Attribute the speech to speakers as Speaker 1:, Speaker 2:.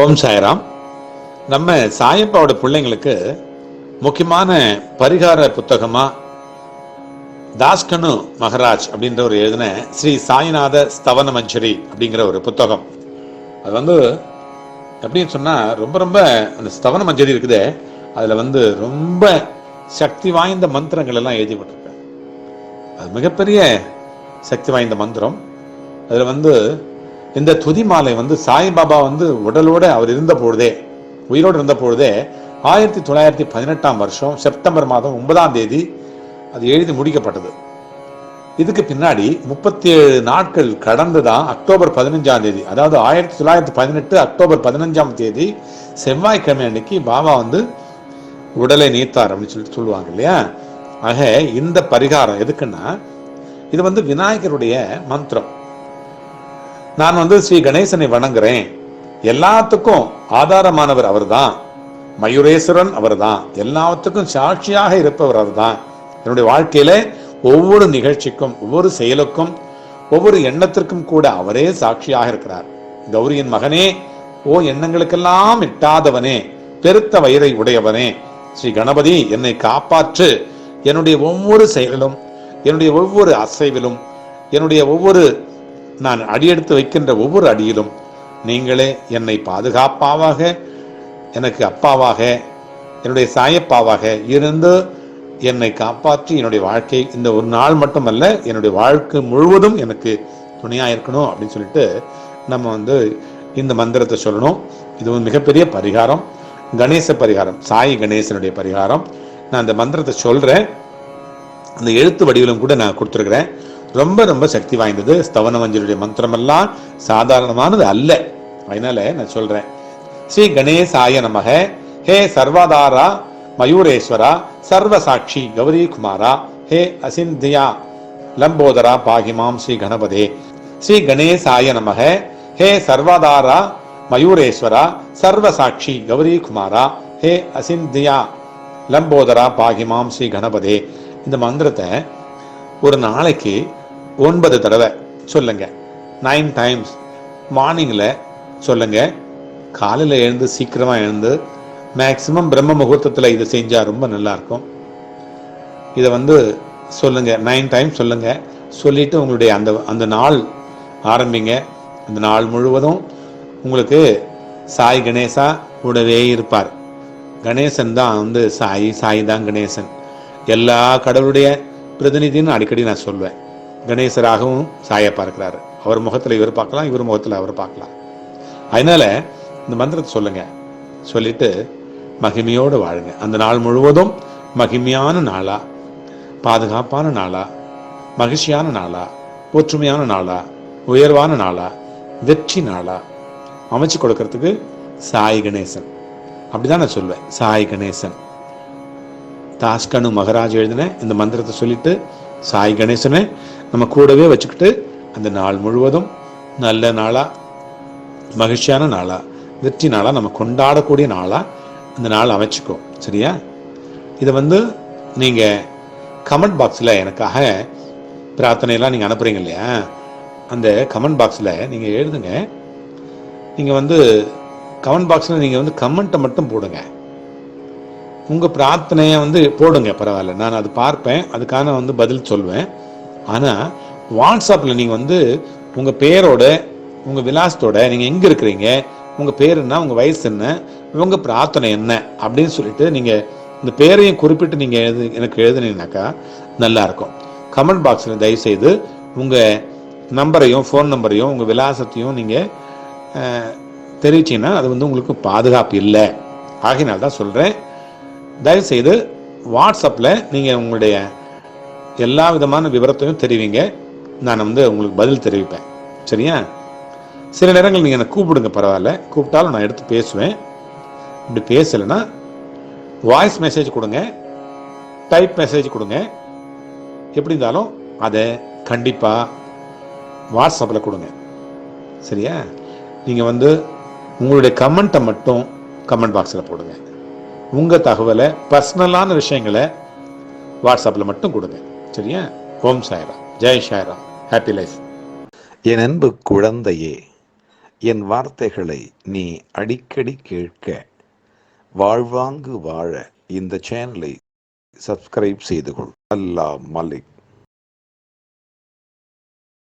Speaker 1: ஓம் சாய்ராம். நம்ம சாயப்பாவோட பிள்ளைங்களுக்கு முக்கியமான பரிகார புத்தகமா தாஸ்கனு மகராஜ் அப்படின்ற ஒரு எழுதின ஸ்ரீ சாய்நாத ஸ்தவன மஞ்சரி அப்படிங்கிற ஒரு புத்தகம். அது வந்து எப்படின்னு சொன்னா ரொம்ப ரொம்ப அந்த ஸ்தவன மஞ்சரி இருக்குதே அதுல வந்து ரொம்ப சக்தி வாய்ந்த மந்திரங்கள் எல்லாம் எழுதி போட்டிருக்கேன் அது மிகப்பெரிய சக்தி வாய்ந்த மந்திரம். அதுல வந்து இந்த துதி மாலை வந்து சாய்பாபா வந்து உடலோடு அவர் இருந்த பொழுதே உயிரோடு இருந்த பொழுதே ஆயிரத்தி தொள்ளாயிரத்தி பதினெட்டாம் வருஷம் செப்டம்பர் மாதம் ஒன்பதாம் தேதி அது எழுதி முடிக்கப்பட்டது. இதுக்கு பின்னாடி முப்பத்தி ஏழு நாட்கள் கடந்து தான் அக்டோபர் பதினஞ்சாம் தேதி அதாவது ஆயிரத்தி தொள்ளாயிரத்தி பதினெட்டு அக்டோபர் பதினஞ்சாம் தேதி செவ்வாய்க்கிழமை அன்னைக்கு பாபா வந்து உடலை நீத்தார் அப்படின்னு சொல்லிட்டு சொல்லுவாங்க இல்லையா? ஆக இந்த பரிகாரம் எதுக்குன்னா இது வந்து விநாயகருடைய மந்திரம். நான் வந்து ஸ்ரீ கணேசனை வணங்குறேன். எல்லாத்துக்கும் ஆதாரமானவர் அவர்தான். மயூரேஸ்வரன் அவர்தான். எல்லாத்துக்கும் சாட்சியாக இருப்பவர் அவர்தான். என்னுடைய வாழ்க்கையில ஒவ்வொரு நிகழ்ச்சிக்கும் ஒவ்வொரு செயலுக்கும் ஒவ்வொரு எண்ணத்திற்கும் கூட அவரே சாட்சியாக இருக்கிறார். கௌரியின் மகனே ஓ எண்ணங்களுக்கெல்லாம் இட்டாதவனே பெருத்த வயிறை உடையவனே ஸ்ரீ கணபதி என்னை காப்பாற்று. என்னுடைய ஒவ்வொரு செயலிலும் என்னுடைய ஒவ்வொரு அசைவிலும் என்னுடைய ஒவ்வொரு நான் அடியெடுத்து வைக்கின்ற ஒவ்வொரு அடியிலும் நீங்களே என்னை பாதுகாப்பாவாக எனக்கு அப்பாவாக என்னுடைய சாயப்பாவாக இருந்து என்னை காப்பாற்றி என்னுடைய வாழ்க்கை இந்த ஒரு நாள் மட்டுமல்ல என்னுடைய வாழ்க்கை முழுவதும் எனக்கு துணையாக இருக்கணும் அப்படின்னு சொல்லிட்டு நம்ம வந்து இந்த மந்திரத்தை சொல்லணும். இது ஒரு மிகப்பெரிய பரிகாரம். கணேச பரிகாரம் சாய் கணேசனுடைய பரிகாரம். நான் அந்த மந்திரத்தை சொல்கிறேன் அந்த எழுத்து வடிவிலும் கூட நான் கொடுத்துருக்குறேன். ரொம்ப ரொம்ப சக்தி வாய்ந்தது. ஸ்தவன மஞ்சளுடைய மந்திரமெல்லாம் சாதாரணமானது அல்ல. அதனால நான் சொல்றேன். ஸ்ரீ கணேசாய நமக. ஹே சர்வாதாரா மயூரேஸ்வரா சர்வசாட்சி கௌரி குமாரா ஹே அசிந்தியா லம்போதரா பாகிமாம் ஸ்ரீ கணபதே. ஸ்ரீ கணேசாய நமக. ஹே சர்வாதாரா மயூரேஸ்வரா சர்வசாட்சி கௌரி குமாரா ஹே அசிந்தியா லம்போதரா பாகிமாம் ஸ்ரீ கணபதே. இந்த மந்திரத்தை ஒரு நாளைக்கு ஒன்பது தடவை சொல்லுங்க. நைன் டைம்ஸ் மார்னிங்கில் சொல்லுங்க. காலையில் எழுந்து சீக்கிரமாக எழுந்து மேக்சிமம் பிரம்ம முகூர்த்தத்தில் இதை செஞ்சால் ரொம்ப நல்லாயிருக்கும் இதை வந்து சொல்லுங்க. நைன் டைம் சொல்லுங்க. சொல்லிட்டு உங்களுடைய அந்த அந்த நாள் ஆரம்பிங்க. அந்த நாள் முழுவதும் உங்களுக்கு சாய் கணேசா கூடவே இருப்பார். கணேசன் தான் வந்து சாய் சாய் தான் கணேசன். எல்லா கடவுளுடைய பிரதிநிதின்னு அடிக்கடி நான் சொல்வேன். கணேசராகவும் சாயப்பா பார்க்கிறாரு அவர் முகத்தில் இவர் பார்க்கலாம் இவர் முகத்தில் அவர் பார்க்கலாம். அதனால இந்த மந்திரத்தை சொல்லுங்க. சொல்லிட்டு மகிமையோடு வாழுங்க. அந்த நாள் முழுவதும் மகிமையான நாளா பாதுகாப்பான நாளா மகிழ்ச்சியான நாளா ஒற்றுமையான நாளா உயர்வான நாளா வெற்றி நாளா அமைச்சு கொடுக்கறதுக்கு சாய் கணேசன். அப்படிதான் நான் சொல்வேன் சாய் கணேசன். தாஸ்கனு மகராஜ் எழுதின இந்த மந்திரத்தை சொல்லிட்டு சாய் கணேசனை நம்ம கூடவே வச்சுக்கிட்டு அந்த நாள் முழுவதும் நல்ல நாளாக மகிழ்ச்சியான நாளாக வெற்றி நாளாக நம்ம கொண்டாடக்கூடிய நாளாக அந்த நாள் அமைச்சுக்கோ. சரியா? இதை வந்து நீங்கள் கமெண்ட் பாக்ஸில் எனக்காக பிரார்த்தனையெல்லாம் நீங்கள் அனுப்புறீங்க இல்லையா? அந்த கமெண்ட் பாக்ஸில் நீங்கள் எழுதுங்க. நீங்கள் வந்து கமெண்ட் பாக்ஸில் நீங்கள் வந்து கமெண்ட்டை மட்டும் போடுங்க. உங்கள் பிரார்த்தனையை வந்து போடுங்க பரவாயில்ல. நான் அது பார்ப்பேன் அதுக்கான வந்து பதில் சொல்வேன். ஆனால் வாட்ஸ்அப்பில் நீங்கள் வந்து உங்கள் பேரோட உங்கள் விலாசத்தோட நீங்கள் எங்கே இருக்கிறீங்க உங்கள் பேர் என்ன உங்கள் வயசு என்ன உங்கள் பிரார்த்தனை என்ன அப்படின்னு சொல்லிட்டு நீங்கள் இந்த பேரையும் குறிப்பிட்டு நீங்கள் எழுது எனக்கு எழுதுனீங்கனாக்கா நல்லாயிருக்கும் கமெண்ட் பாக்ஸில் தயவுசெய்து உங்கள் நம்பரையும் ஃபோன் நம்பரையும் உங்கள் விலாசத்தையும் நீங்கள் தெரிவிச்சீங்கன்னா அது வந்து உங்களுக்கு பாதுகாப்பு இல்லை. ஆகினால் தான் சொல்கிறேன் தயவுசெய்து வாட்ஸ்அப்பில் நீங்கள் உங்களுடைய எல்லா விதமான விவரத்தையும் தெரிவிங்க. நான் வந்து உங்களுக்கு பதில் தெரிவிப்பேன். சரியா? சில நேரங்கள் நீங்கள் என்னை கூப்பிடுங்க பரவாயில்ல. கூப்பிட்டாலும் நான் எடுத்து பேசுவேன். இப்படி பேசலைன்னா வாய்ஸ் மெசேஜ் கொடுங்க. டைப் மெசேஜ் கொடுங்க. எப்படி இருந்தாலும் அதை கண்டிப்பாக வாட்ஸ்அப்பில் கொடுங்க. சரியா? நீங்கள் வந்து உங்களுடைய கமெண்ட்டை மட்டும் கமெண்ட் பாக்ஸில் போடுங்க. உங்கள் தகவலை பர்சனலான விஷயங்களை வாட்ஸ்அப்பில் மட்டும் கொடுங்க. சரியா? ஓம் சாய்ராம் ஜெய் சாய்ராம் ஹாப்பி லைஃப்
Speaker 2: என் அன்பு குழந்தையே என் வார்த்தைகளை நீ அடிக்கடி கேட்க வாழ்வாங்கு வாழ இந்த சேனலை சப்ஸ்கிரைப் செய்து கொள். அல்லா மலிக்.